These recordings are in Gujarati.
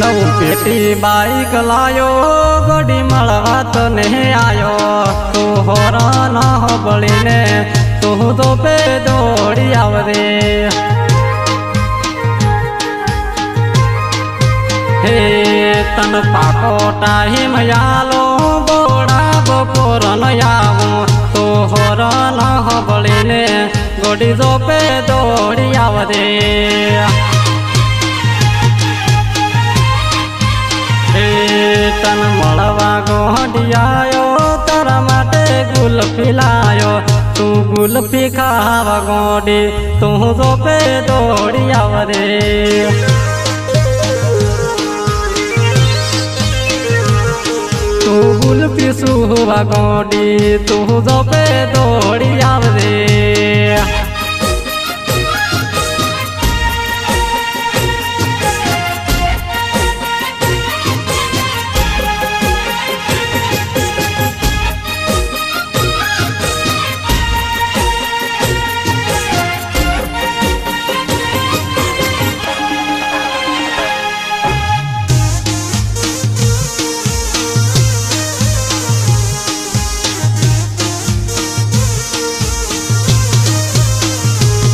નવું પેટી બાઈક લાયો ગોડી મળવા તને આયો. તું હોરા ના બળીને, તું તો પે દોડી આવરે હે, તન પાકો ટાઈમ યાલો, બોડા બપોર આવું. તો હોર ન હોબળીને ગોડી જો પે દોડી આવરે તન મળવા ગોઢિયાયો તારા માટે ગુલફી લાયો. તું ગુલફી ખાવા ગોડી, તું રોપે પે દોડી આવરે. તું ગુલફી સુવા ગોડી, તું રોપે પે દોડી આવરે.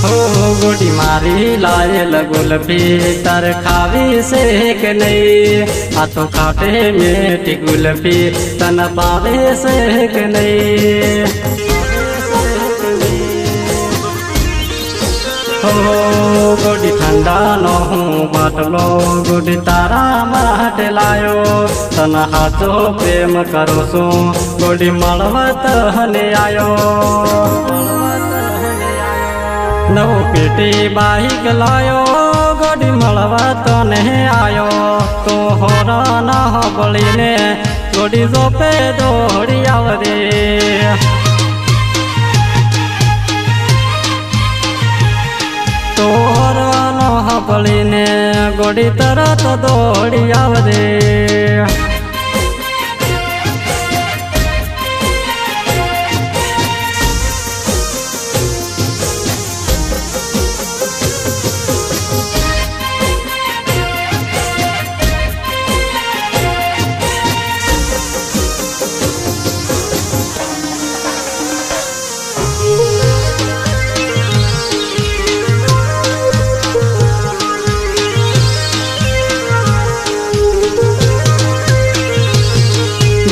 હો ગોડી મારી લાયેલ ગુલફી તર ખાવી છે કે નહીં? આ તો ખાટે મેટી ગુલફી, તન પાવે છે કે નહીં? ગોડી ઠંડા નો હું બાટલો ગોડી તારા માટે લાયો. તન હાચો પ્રેમ કરો છું ગોડી મળવા તને નવો પેટી બાઈક લાયો ગોડી મળવા તને આયો. તો હોર ના હબળીને ગોડી જોપે દોડી આવરે તો હોર નો હોબળીને ગોડી તરત દોડી આવરે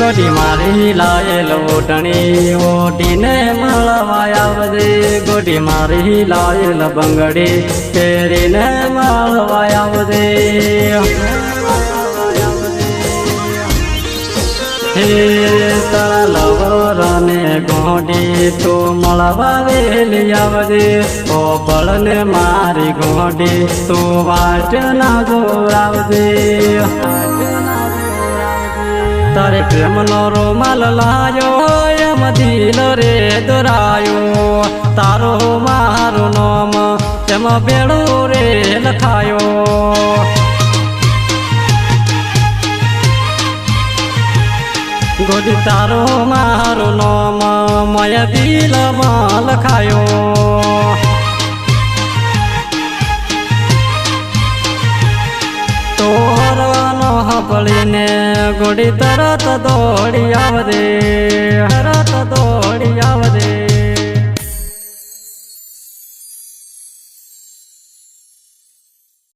ગોડી મારી લાયેલ ઓટણી ઓટીને મળવા આવજે ગોડી મારી લાયેલ બંગડી પહેરીને મળવા આવજે હે તારા લવરને ગોડી તો મળવા વેલી આવજે ઓ બળને મારી ગોડી તો વાટ ના જોરાવજે તારે પ્રેમનો રૂમાલ લાયો એમ દિલ રે દોરાયો. તારો મારું નામ એમ બેડો રે લખાયો. ગોદી તારો મારું નામ મય દિલમાં લખાયો. તોરવાનો હપળીને ગોડી તરત દોડી આવરે